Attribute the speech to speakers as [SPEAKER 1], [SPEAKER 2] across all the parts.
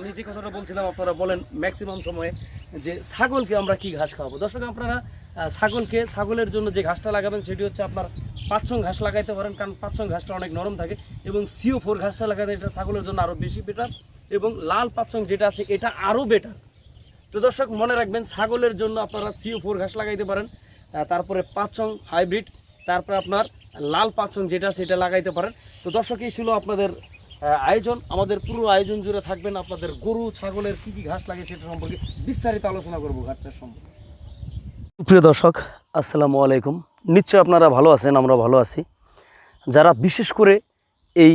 [SPEAKER 1] আমি যে কথাটা বলছিলাম, আপনারা বলেন ম্যাক্সিমাম সময়ে যে ছাগলকে আমরা কি ঘাস খাওয়াবো। দর্শক, আপনারা ছাগলকে, ছাগলের জন্য যে ঘাসটা লাগাবেন, সেটি হচ্ছে আপনার পাঁচশং ঘাস লাগাইতে পারেন, কারণ পাঁচশং ঘাসটা অনেক নরম থাকে এবং সিও ফোর ঘাসটা লাগাতে এটা ছাগলের জন্য আরও বেশি বেটার এবং লাল পাঁচশং যেটা আছে, এটা আরও বেটার তো দর্শক, মনে রাখবেন ছাগলের জন্য আপনারা সিও ফোর ঘাস লাগাইতে পারেন তারপরে পাঁচশং হাইব্রিড তারপরে আপনার লাল পাঁচশং যেটা সেটা লাগাইতে পারেন। তো দর্শক, এই ছিল আপনাদের আয়োজন, আমাদের পুরো আয়োজন জুড়ে থাকবেন আপনাদের গরু, ছাগলের কী কী ঘাস লাগে সেটা সম্পর্কে বিস্তারিত আলোচনা করব ঘাসটার সম্পর্কে। প্রিয় দর্শক, আসসালামু আলাইকুম। নিশ্চয় আপনারা ভালো আছেন, আমরা ভালো আছি। যারা বিশেষ করে এই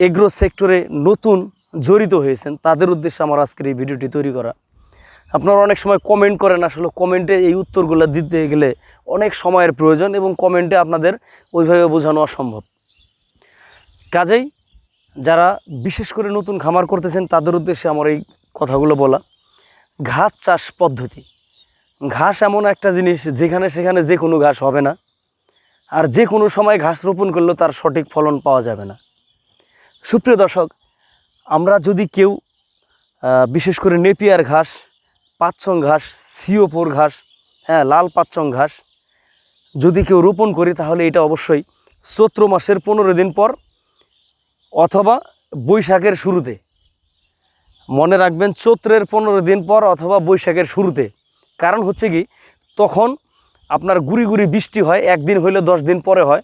[SPEAKER 1] এগ্রো সেক্টরে নতুন জড়িত হয়েছেন, তাদের উদ্দেশ্যে আমার আজকের এই ভিডিওটি তৈরি করা। আপনারা অনেক সময় কমেন্ট করেন, আসলে কমেন্টে এই উত্তরগুলো দিতে গেলে অনেক সময়ের প্রয়োজন এবং কমেন্টে আপনাদের ওইভাবে বোঝানো অসম্ভব। কাজেই যারা বিশেষ করে নতুন খামার করতেছেন, তাদের উদ্দেশ্যে আমার এই কথাগুলো বলা। ঘাস চাষ পদ্ধতি। ঘাস এমন একটা জিনিস, যেখানে সেখানে যে কোনো ঘাস হবে না। আর যে কোনো সময় ঘাস রোপণ করলেও তার সঠিক ফলন পাওয়া যাবে না। সুপ্রিয় দর্শক, আমরা যদি কেউ বিশেষ করে নেপিয়ার ঘাস পাচ্ছং ঘাস, সিওপোর ঘাস হ্যাঁ লাল পাচ্ছং ঘাস যদি কেউ রোপণ করি, তাহলে এটা অবশ্যই চৈত্র মাসের পনেরো দিন পর অথবা বৈশাখের শুরুতে। মনে রাখবেন চৈত্রের পনেরো দিন পর অথবা বৈশাখের শুরুতে। কারণ হচ্ছে কি, তখন আপনার গুড়ি গুড়ি বৃষ্টি হয়, একদিন হইলে দশ দিন পরে হয়।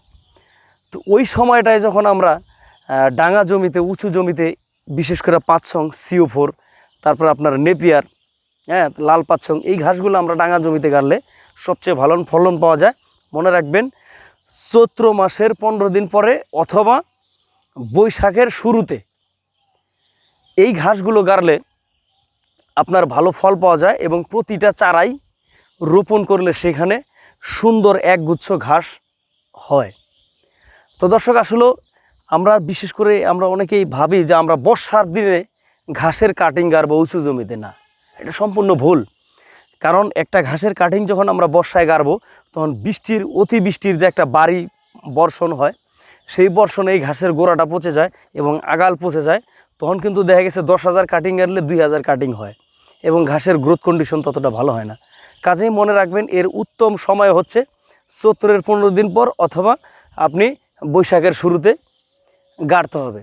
[SPEAKER 1] তো ওই সময়টায় যখন আমরা ডাঙা জমিতে, উঁচু জমিতে, বিশেষ করে পাঁচসং সিও ফোর, তারপর আপনার নেপিয়ার হ্যাঁ লাল পাঁচসং এই ঘাসগুলো আমরা ডাঙা জমিতে গাড়লে সবচেয়ে ভালো ফলন পাওয়া যায়। মনে রাখবেন, চৈত্র মাসের পনেরো দিন পরে অথবা বৈশাখের শুরুতে এই ঘাসগুলো গাড়লে আপনার ভালো ফল পাওয়া যায় এবং প্রতিটা চারাই রোপণ করলে সেখানে সুন্দর একগুচ্ছ ঘাস হয়। তো দর্শক, আসলে আমরা বিশেষ করে আমরা অনেকেই ভাবি যে আমরা বর্ষার দিনে ঘাসের কাটিং গাড়বো উঁচু জমিতে। না, এটা সম্পূর্ণ ভুল। কারণ একটা ঘাসের কাটিং যখন আমরা বর্ষায় গাড়বো, তখন বৃষ্টির অতি বৃষ্টির যে একটা বাড়ি বর্ষণ হয় সেই বর্ষণে এই ঘাসের গোড়াটা পচে যায় এবং আগাল পচে যায়, তখন কিন্তু দেখা গেছে দশ হাজার কাটিং গাড়লে দুই হাজার কাটিং হয় এবং ঘাসের গ্রোথ কন্ডিশন ততটা ভালো হয় না। কাজেই মনে রাখবেন, এর উত্তম সময় হচ্ছে চৈত্রের পনেরো দিন পর অথবা আপনি বৈশাখের শুরুতে গাড়তে হবে।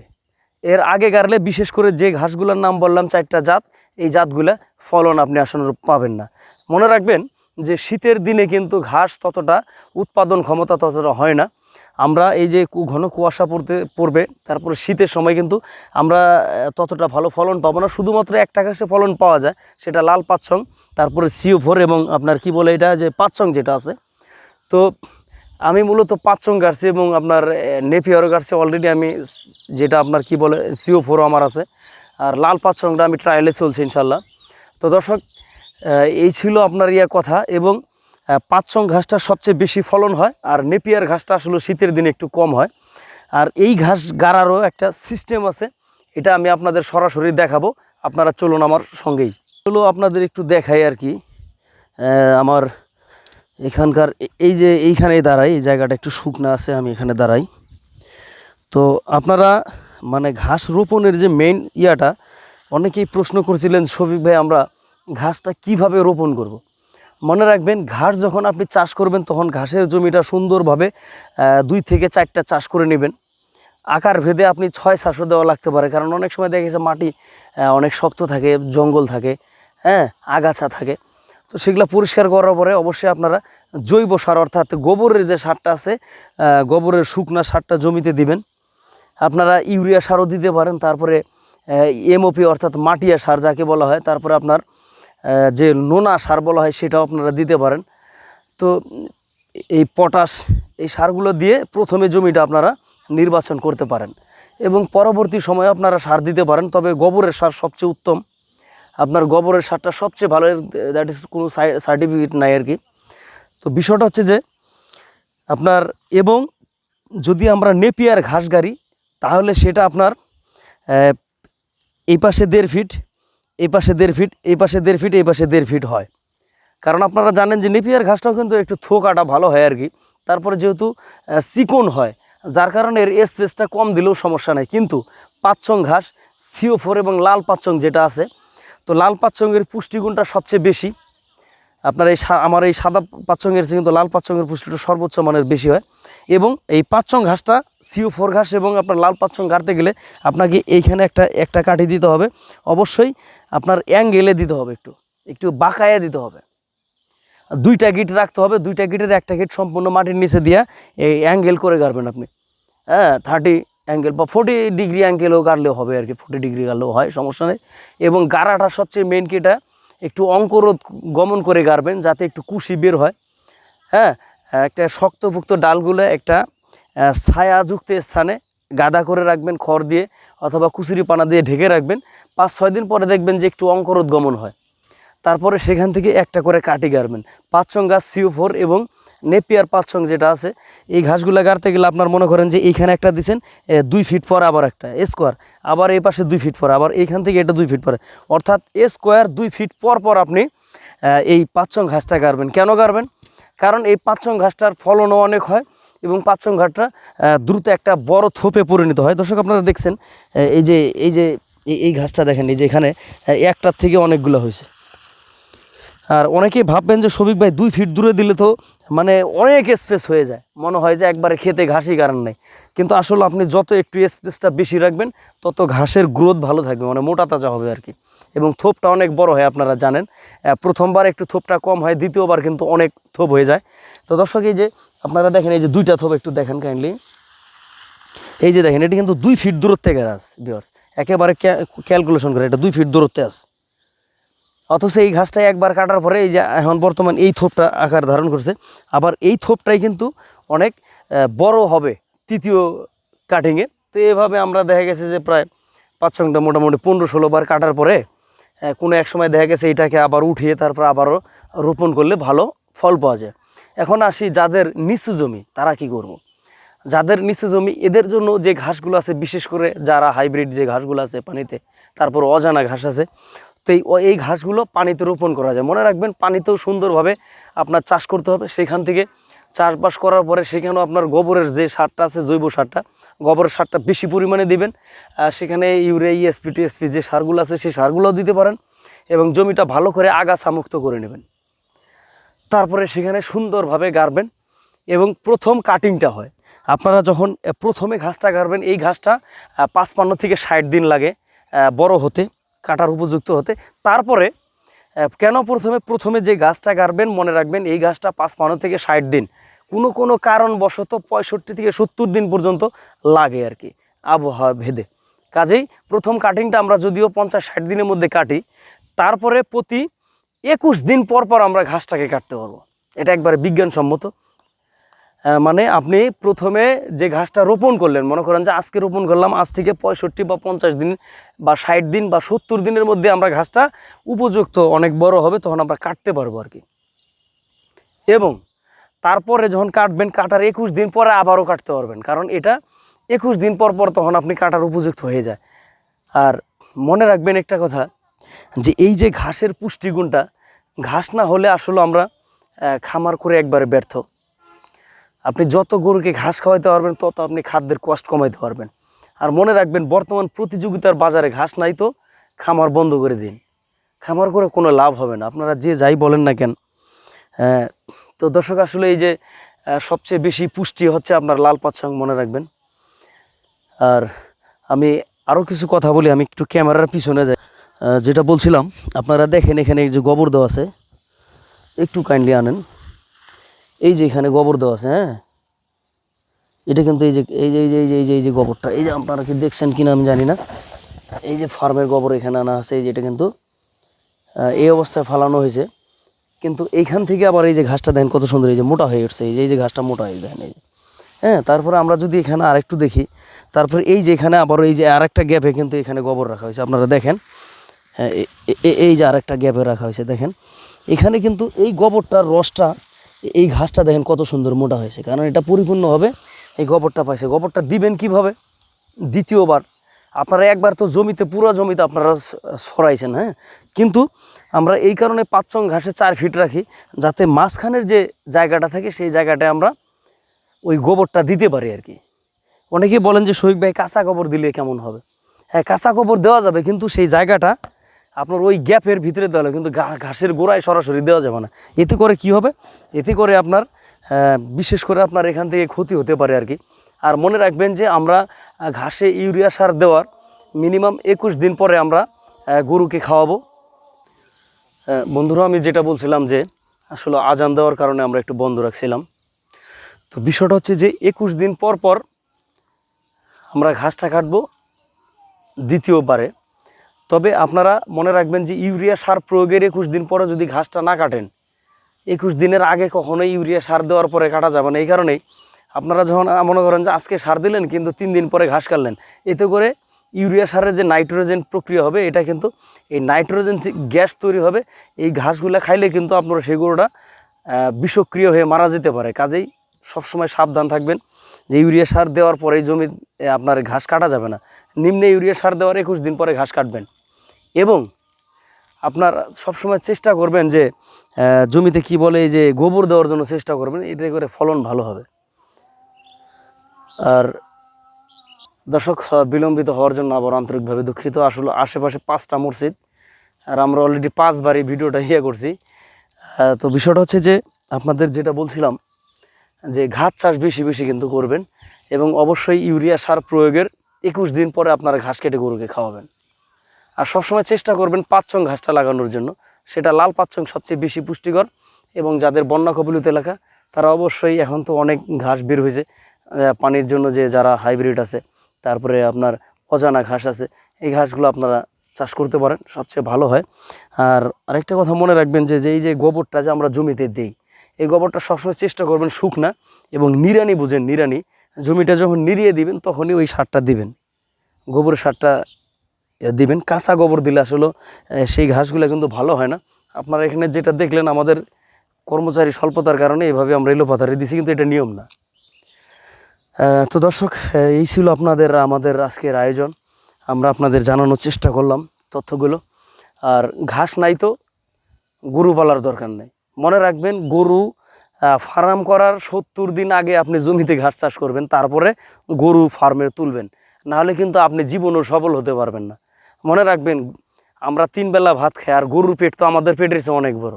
[SPEAKER 1] এর আগে গাড়লে বিশেষ করে যে ঘাসগুলোর নাম বললাম, চারটা জাত, এই জাতগুলা ফলন আপনি আসানোর পাবেন না। মনে রাখবেন যে শীতের দিনে কিন্তু ঘাস ততটা, উৎপাদন ক্ষমতা ততটা হয় না। আমরা এই যে ঘন কুয়াশা পড়তে, পড়বে, তারপরে শীতের সময় কিন্তু আমরা ততটা ভালো ফলন পাবো না। শুধুমাত্র একটা ঘাসে ফলন পাওয়া যায়, সেটা লাল পাচ্ছং তারপরে সিও ফোর এবং আপনার কি বলে এটা যে পাচ্ছং যেটা আছে। তো আমি মূলত পাঁচচং গাড়ছি এবং আপনার নেপিয়ারও গাড়ছি অলরেডি আমি যেটা আপনার কি বলে, সিও ফোরও আমার আছে। আর লাল পাঁচচংটা আমি ট্রায়ালে চলছি ইনশাল্লাহ তো দর্শক এই ছিল আপনার ইয়া কথা এবং পাঁচচং ঘাসটা সবচেয়ে বেশি ফলন হয় আর নেপিয়ার ঘাসটা আসলে শীতের দিনে একটু কম হয়। আর এই ঘাস গাড়ারও একটা সিস্টেম আছে, এটা আমি আপনাদের সরাসরি দেখাবো। আপনারা চলুন আমার সঙ্গেই। চলো আপনাদের একটু দেখাই আর কি। আমার এখানকার এই যে এইখানে দাঁড়াই, এই জায়গাটা একটু শুকনো আছে, আমি এখানে দাঁড়াই। তো আপনারা মানে ঘাস রোপণের যে মেইন ইয়াটা, অনেকেই প্রশ্ন করছিলেন শফিক ভাই, আমরা ঘাসটা কীভাবে রোপণ করব। মনে রাখবেন, ঘাস যখন আপনি চাষ করবেন, তখন ঘাসের জমিটা সুন্দরভাবে দুই থেকে চারটা চাষ করে নেবেন। আকার ভেদে আপনি ছয় সাতশো দেওয়া লাগতে পারে, কারণ অনেক সময় দেখা গেছে মাটি অনেক শক্ত থাকে, জঙ্গল থাকে হ্যাঁ আগাছা থাকে। তো সেগুলো পরিষ্কার করার পরে অবশ্যই আপনারা জৈব সার, অর্থাৎ গোবরের যে সারটা আছে গোবরের শুকনা সারটা জমিতে দিবেন। আপনারা ইউরিয়া সারও দিতে পারেন, তারপরে এমওপি, অর্থাৎ মাটিয়া সার যাকে বলা হয়, তারপরে আপনার যে নোনা সার বলা হয় সেটাও আপনারা দিতে পারেন। তো এই পটাশ, এই সারগুলো দিয়ে প্রথমে জমিটা আপনারা নির্বাচন করতে পারেন এবং পরবর্তী সময়ে আপনারা সার দিতে পারেন, তবে গোবরের সার সবচেয়ে উত্তম। আপনার গোবরের সারটা সবচেয়ে ভালো দ্যাট ইজ কোনো সার্টিফিকেট নাই আর কি। তো বিষয়টা হচ্ছে যে, আপনার এবং যদি আমরা নেপিয়ার ঘাস গাড়ি তাহলে সেটা আপনার এই পাশে দেড় ফিট এই পাশে দেড় ফিট এই পাশে দেড় ফিট এই পাশে দেড় ফিট হয়। কারণ আপনারা জানেন যে নিপিয়ার ঘাসটাও কিন্তু একটু থোকাটা ভালো হয় আর কি। তারপরে যেহেতু সিকোন হয়, যার কারণে এর স্পেসটা কম দিলেও সমস্যা নেই। কিন্তু পাঁচচং ঘাস সিওফোর এবং লাল পাঁচচং যেটা আছে, তো লাল পাঁচচঙ্গের পুষ্টিগুণটা সবচেয়ে বেশি। আপনার এই আমার এই সাদা পাঁচচঙ্গের চেয়ে কিন্তু লাল পাঁচচঙ্গের পুষ্টিটা সর্বোচ্চ মানের বেশি হয়। এবং এই পাঁচচং ঘাসটা সিও ফোর ঘাস এবং আপনার লাল পাঁচচং কাটতে গেলে আপনাকে এইখানে একটা একটা কাঠি দিতে হবে। অবশ্যই আপনার অ্যাঙ্গেলে দিতে হবে একটু একটু বাঁকায়া দিতে হবে। দুইটা গিট রাখতে হবে, দুইটা গিটের একটা গিট সম্পূর্ণ মাটির নিচে দিয়া এই অ্যাঙ্গেল করে গাড়বেন আপনি। হ্যাঁ থার্টি অ্যাঙ্গেল বা ফোর্টি ডিগ্রি অ্যাঙ্গেলও গাড়লেও হবে আর কি ফোর্টি ডিগ্রি গাড়লেও হয়, সমস্যা নেই। এবং গাড়াটা সবচেয়ে মেন কিটা একটু অঙ্করোধ গমন করে গাড়বেন যাতে একটু কুশি বের হয়। হ্যাঁ একটা শক্তভুক্ত ডালগুলো একটা ছায়াযুক্ত স্থানে গাদা করে রাখবেন খড় দিয়ে অথবা কুচুরি পানা দিয়ে ঢেকে রাখবেন। পাঁচ ছয় দিন পরে দেখবেন যে একটু অঙ্করোধ গমন হয়। তারপরে সেখান থেকে একটা করে কাটি গাড়বেন পাঁচসং গাছ সিও ফোর এবং নেপিয়ার পাঁচসং যেটা আছে এই ঘাসগুলো গাড়তে গেলে আপনার মনে করেন যে এইখানে একটা দিছেন দুই ফিট পর আবার একটা স্কোয়ার আবার এই পাশে দুই ফিট পর আবার এইখান থেকে এটা দুই ফিট পরে। অর্থাৎ স্কোয়ার দুই ফিট পর পর আপনি এই পাঁচসং ঘাসটা গাড়বেন। কেন গাড়বেন? কারণ এই পাঁচসং ঘাসটার ফলনও অনেক হয় এবং পাঁচসং আহ, দ্রুত একটা বড় থোপে পরিণত হয়। দর্শক আপনারা দেখছেন এই যে এই যে এই- এই ঘাসটা দেখেন এই যে এখানে একটার থেকে অনেকগুলো হয়েছে। আর অনেকেই ভাববেন যে শফিক ভাই দুই ফিট দূরে দিলে তো মানে অনেক স্পেস হয়ে যায়। মনে হয় যে একবারে খেতে ঘাসই কারণ নেই। কিন্তু আসলে আপনি যত একটু স্পেসটা বেশি রাখবেন, তত ঘাসের গ্রোথ ভালো থাকবে মানে মোটা তাজা হবে আর কি। এবং থোপটা অনেক বড় হয়, আপনারা জানেন। প্রথমবার একটু থোপটা কম হয়, দ্বিতীয়বার কিন্তু অনেক থোপ হয়ে যায়। তো দর্শক, এই যে আপনারা দেখেন, এই যে দুইটা থোপ একটু দেখেন কাইন্ডলি এই যে দেখেন, এটি কিন্তু দুই ফিট দূরত্বে গাছ বিয়ার্স একেবারে ক্যালকুলেশন করে, এটা দুই ফিট দূরত্বে আছে। অথচ এই ঘাসটা একবার কাটার পরে এই যে এখন বর্তমান এই থোপটা আকার ধারণ করছে। আবার এই থোপটাই কিন্তু অনেক বড় হবে তৃতীয় কাটিংয়ে তো এভাবে আমরা দেখা গেছে যে প্রায় পাঁচ সঙ্গটা মোটামুটি পনেরো ষোলো বার কাটার পরে কোনো এক সময় দেখা গেছে এটাকে আবার উঠিয়ে তারপর আবারও রোপণ করলে ভালো ফল পাওয়া যায়। এখন আসি যাদের নিচু জমি, তারা কি করব। যাদের নিচু জমি, এদের জন্য যে ঘাসগুলো আছে, বিশেষ করে যারা হাইব্রিড যে ঘাসগুলো আছে পানিতে, তারপর অজানা ঘাস আছে তো এই এই ঘাসগুলো পানিতে রোপণ করা যায়। মনে রাখবেন পানিতেও সুন্দরভাবে আপনার চাষ করতে হবে। সেখান থেকে চাষবাস করার পরে সেখানেও আপনার গোবরের যে সারটা আছে, জৈব সারটা, গোবরের সারটা বেশি পরিমাণে দিবেন। সেখানে ইউরিয়া ইএসপি টিএসপি যে সারগুলো আছে, সেই সারগুলোও দিতে পারেন এবং জমিটা ভালো করে আগাছা মুক্ত করে নেবেন। তারপরে সেখানে সুন্দরভাবে গাড়বেন এবং প্রথম কাটিংটা হয়। আপনারা যখন প্রথমে ঘাসটা গাড়বেন, এই ঘাসটা পাঁচপান্ন থেকে ষাট দিন লাগে বড় হতে। কাটার উপযুক্ত হতে। তারপরে কেন প্রথমে প্রথমে যে গাছটা গাড়বেন মনে রাখবেন এই গাছটা পাঁচপান্ন থেকে ষাট দিন। কোনো কোনো কারণবশত পঁয়ষট্টি থেকে সত্তর দিন পর্যন্ত লাগে আর কি, আবহাওয়া ভেদে। কাজেই প্রথম কাটিংটা আমরা যদিও পঞ্চাশ, ষাট দিনের মধ্যে কাটি, তারপরে প্রতি একুশ দিন পর পর আমরা ঘাসটাকে কাটতে পারব। এটা একবারে বিজ্ঞানসম্মত। মানে আপনি প্রথমে যে ঘাসটা রোপণ করলেন, মনে করেন যে আজকে রোপণ করলাম, আজ থেকে পঁয়ষট্টি বা পঞ্চাশ দিন বা ষাট দিন বা সত্তর দিনের মধ্যে আমরা ঘাসটা উপযুক্ত অনেক বড় হবে, তখন আমরা কাটতে পারব আর কি। এবং তারপরে যখন কাটবেন, কাটার একুশ দিন পরে আবারও কাটতে পারবেন, কারণ এটা একুশ দিন পর পর তখন আপনি কাটার উপযুক্ত হয়ে যায়। আর মনে রাখবেন একটা কথা, যে এই যে ঘাসের পুষ্টিগুণটা, ঘাস না হলে আসলে আমরা খামার করে একবারে ব্যর্থ। আপনি যত গরুকে ঘাস খাওয়াইতে পারবেন তত আপনি খাদ্যের কষ্ট কমাইতে পারবেন। আর মনে রাখবেন বর্তমান প্রতিযোগিতার বাজারে ঘাস নাই তো খামার বন্ধ করে দিন। খামার করে কোনো লাভ হবে না। আপনারা যে যাই বলেন না কেন হ্যাঁ, তো দর্শক আসলে এই যে সবচেয়ে বেশি পুষ্টি হচ্ছে আপনার লাল পাচ্ছং মনে রাখবেন। আর আমি আরও কিছু কথা বলি আমি একটু ক্যামেরার পিছনে যাই। যেটা বলছিলাম আপনারা দেখেন এখানে যে গোবর দেওয়া আছে একটু কাইন্ডলি আনেন। এই যে এখানে গোবর দেওয়া আছে হ্যাঁ এটা কিন্তু এই যে এই যে এই যে এই যে এই যে এই যে গোবরটা এই যে আপনারা কি দেখছেন কিনা আমি জানি না এই যে ফার্মের গোবর এখানে আনা আছে এই যে এটা কিন্তু এই অবস্থায় ফালানো হয়েছে কিন্তু এইখান থেকে আবার এই যে ঘাসটা দেখেন কত সুন্দর এই যে মোটা হয়ে উঠছে এই যে এই যে ঘাসটা মোটা হয়ে দেখেন এই যে হ্যাঁ তারপরে আমরা যদি এখানে আরেকটু দেখি তারপরে এই যে এখানে আবার এই যে আরেকটা গ্যাপে কিন্তু এখানে গোবর রাখা হয়েছে আপনারা দেখেন হ্যাঁ এই যে আরেকটা গ্যাপে রাখা হয়েছে দেখেন এখানে কিন্তু এই গোবরটার রসটা এই ঘাসটা দেখেন কত সুন্দর মোটা হয়েছে। কারণ এটা পরিপূর্ণ হবে, এই গোবরটা পাইছে। গোবরটা দিবেন কীভাবে? দ্বিতীয়বার। আপনারা একবার তো জমিতে, পুরো জমিতে আপনারা সরাইছেন হ্যাঁ? কিন্তু আমরা এই কারণে পাঁচ চং ঘাসে চার ফিট রাখি, যাতে মাঝখানের যে জায়গাটা থাকে, সেই জায়গাটায় আমরা ওই গোবরটা দিতে পারি আর কি। অনেকেই বলেন যে, শহীদ ভাই, কাঁচা গোবর দিলে কেমন হবে? হ্যাঁ কাঁচা গোবর দেওয়া যাবে, কিন্তু সেই জায়গাটা আপনার ওই গ্যাপের ভিতরে দেওয়া কিন্তু ঘাসের গোড়ায় সরাসরি দেওয়া যাবে না। এতে করে কি হবে? এতে করে আপনার বিশেষ করে আপনার এখান থেকে ক্ষতি হতে পারে আর কি। আর মনে রাখবেন যে আমরা ঘাসে ইউরিয়া সার দেওয়ার মিনিমাম একুশ দিন পরে আমরা গরুকে খাওয়াবো। বন্ধুরা, আমি যেটা বলছিলাম যে, আসলে আজান দেওয়ার কারণে আমরা একটু বন্ধ রাখছিলাম। তো বিষয়টা হচ্ছে যে, একুশ দিন পর পর আমরা ঘাসটা কাটবো দ্বিতীয়বারে। তবে আপনারা মনে রাখবেন যে ইউরিয়া সার প্রয়োগের একুশ দিন পরে যদি ঘাসটা না কাটেন, একুশ দিনের আগে কখনোই ইউরিয়া সার দেওয়ার পরে কাটা যাবে না। এই কারণেই আপনারা যখন মনে করেন যে আজকে সার দিলেন, কিন্তু তিন দিন পরে ঘাস কাটলেন, এতে করে ইউরিয়া সারের যে নাইট্রোজেন প্রক্রিয়া হবে, এটা কিন্তু এই নাইট্রোজেন গ্যাস তৈরি হবে, এই ঘাসগুলো খাইলে কিন্তু আপনারা সেগুলোটা বিষক্রিয় হয়ে মারা যেতে পারে। কাজেই সবসময় সাবধান থাকবেন যে ইউরিয়া সার দেওয়ার পরে জমি আপনার ঘাস কাটা যাবে না। নিম্নে ইউরিয়া সার দেওয়ার একুশ দিন পরে ঘাস কাটবেন। এবং আপনার সবসময় চেষ্টা করবেন যে জমিতে কি বলে যে গোবর দেওয়ার জন্য চেষ্টা করবেন, এতে করে ফলন ভালো হবে। আর দর্শক বিলম্বিত হওয়ার জন্য আবার আন্তরিকভাবে দুঃখিত। আসলে আশেপাশে পাঁচটা মসজিদ, আর আমরা অলরেডি পাঁচবার এই ভিডিওটা ইয়ে করছি। তো বিষয়টা হচ্ছে যে, আপনাদের যেটা বলছিলাম, যে ঘাস চাষ বেশি বেশি কিন্তু করবেন এবং অবশ্যই ইউরিয়া সার প্রয়োগের একুশ দিন পরে আপনারা ঘাস কেটে গরুকে খাওয়াবেন। আর সবসময় চেষ্টা করবেন পাঁচছং ঘাসটা লাগানোর জন্য। সেটা লাল পাঁচছং সবচেয়ে বেশি পুষ্টিকর এবং যাদের বন্যা কবলিত এলাকা, তারা অবশ্যই এখন তো অনেক ঘাস বের হয়েছে পানির জন্য যে যারা হাইব্রিড আছে, তারপরে আপনার অজানা ঘাস আছে, এই ঘাসগুলো আপনারা চাষ করতে পারেন, সবচেয়ে ভালো হয়। আর আরেকটা কথা মনে রাখবেন যে এই যে গোবরটা যে আমরা জমিতে দিই, এই গোবরটা সবসময় চেষ্টা করবেন শুকনা এবং নিরানি বুঝেন নিরানি জমিটা যখন নিরিয়ে দিবেন, তখনই ওই সারটা দিবেন। গোবরের সারটা দিবেন। কাঁচা গোবর দিলে আসলে সেই ঘাসগুলো কিন্তু ভালো হয় না। আপনারা এখানে যেটা দেখলেন, আমাদের কর্মচারী স্বল্পতার কারণে এইভাবে আমরা এলো পাথারে দিছি, কিন্তু এটা নিয়ম না। তো দর্শক এই ছিল আপনাদের, আমাদের আজকের আয়োজন। আমরা আপনাদের জানানোর চেষ্টা করলাম তথ্যগুলো। আর ঘাস নাই তো, গরু পালার দরকার নেই। মনে রাখবেন, গরু ফার্ম করার সত্তর দিন আগে আপনি জমিতে ঘাস চাষ করবেন, তারপরে গরু ফার্মে তুলবেন। নাহলে কিন্তু আপনি জীবনও সফল হতে পারবেন না। মনে রাখবেন, আমরা তিন বেলা ভাত খাই, আর গরুর পেট তো আমাদের পেটের চেয়ে অনেক বড়।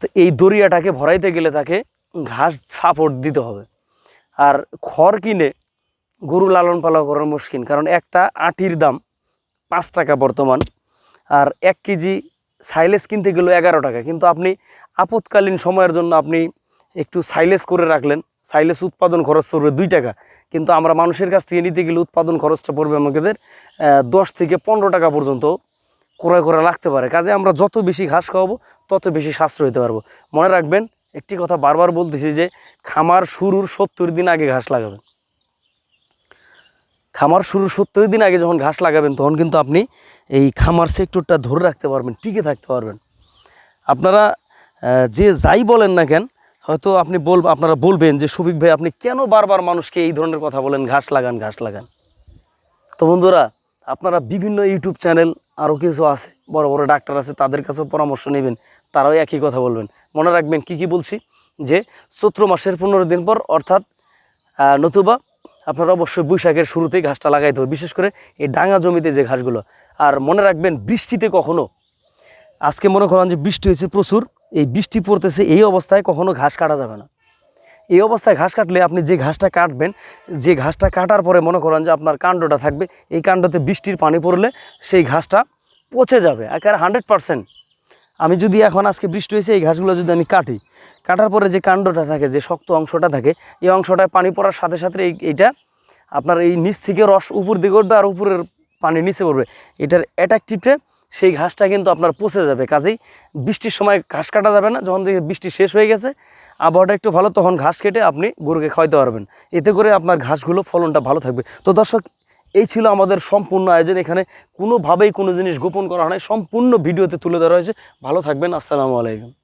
[SPEAKER 1] তো এই দরিয়াটাকে ভরাইতে গেলে তাকে ঘাস সাপোর্ট দিতে হবে। আর খড় কিনে গরু লালন পালন করার মুশকিল, কারণ একটা আটির দাম পাঁচ টাকা বর্তমান, আর এক কেজি সাইলেস কিনতে গেলেও এগারো টাকা। কিন্তু আপনি আপৎকালীন সময়ের জন্য আপনি একটু সাইলেস করে রাখলেন সাইলেস উৎপাদন খরচ পড়বে দুই টাকা। কিন্তু আমরা মানুষের কাছ থেকে নিতে গেলে উৎপাদন খরচটা পড়বে আমাদের দশ থেকে পনেরো টাকা পর্যন্ত ক্রয় করা লাগতে পারে। কাজে আমরা যত বেশি ঘাস খাওয়াবো, তত বেশি সাশ্রয় হতে পারব। মনে রাখবেন, একটি কথা বারবার বলতেছি যে, খামার শুরুর সত্তর দিন আগে ঘাস লাগাবেন। খামার শুরুর সত্তর দিন আগে যখন ঘাস লাগাবেন, তখন কিন্তু আপনি এই খামার সেক্টরটা ধরে রাখতে পারবেন, টিকে থাকতে পারবেন। আপনারা যে যাই বলেন না কেন হয়তো আপনি বল আপনারা বলবেন যে, সুবিক ভাই, আপনি কেন বারবার মানুষকে এই ধরনের কথা বলেন? ঘাস লাগান ঘাস লাগান। তো বন্ধুরা, আপনারা বিভিন্ন ইউটিউব চ্যানেল আরও কিছু আছে, বড় বড় ডাক্তার আছে, তাদের কাছেও পরামর্শ নেবেন, তারাও একই কথা বলবেন। মনে রাখবেন কি কি বলছি? যে, চৈত্র মাসের পনেরো দিন পর, অর্থাৎ নতুবা আপনারা অবশ্যই বৈশাখের শুরুতেই ঘাসটা লাগাইতে হবে, বিশেষ করে এই ডাঙা জমিতে যে ঘাসগুলো। আর মনে রাখবেন, বৃষ্টিতে কখনো, আজকে মনে করেন যে বৃষ্টি হয়েছে প্রচুর এই বৃষ্টি পড়তেছে, এই অবস্থায় কখনো ঘাস কাটা যাবে না। এই অবস্থায় ঘাস কাটলে আপনি যে ঘাসটা কাটবেন, যে ঘাসটা কাটার পরে মনে করেন যে আপনার কাণ্ডটা থাকবে, এই কাণ্ডতে বৃষ্টির পানি পড়লে সেই ঘাসটা পচে যাবে একেবারে হান্ড্রেড পারসেন্ট আমি যদি এখন আজকে বৃষ্টি হয়েছে, এই ঘাসগুলো যদি আমি কাটি, কাটার পরে যে কাণ্ডটা থাকে, যে শক্ত অংশটা থাকে, এই অংশটায় পানি পড়ার সাথে সাথে এই, এইটা আপনার এই নিচ থেকে রস উপর দিকে উঠবে আর উপরের পানি নিচে পড়বে। এটার অ্যাট্রাকটিভে সেই ঘাসটা কিন্তু আপনার পচে যাবে। কাজেই বৃষ্টির সময় ঘাস কাটা যাবে না। যখন থেকে বৃষ্টি শেষ হয়ে গেছে, আবহাওয়াটা একটু ভালো, তখন ঘাস কেটে আপনি গরুকে খাওয়াইতে পারবেন। এতে করে আপনার ঘাসগুলো, ফলনটা ভালো থাকবে। তো দর্শক, এই ছিল আমাদের সম্পূর্ণ আয়োজন। এখানে কোনোভাবেই কোনো জিনিস গোপন করা হয় সম্পূর্ণ ভিডিওতে তুলে ধরা হয়েছে। ভালো থাকবেন। আসসালামু আলাইকুম।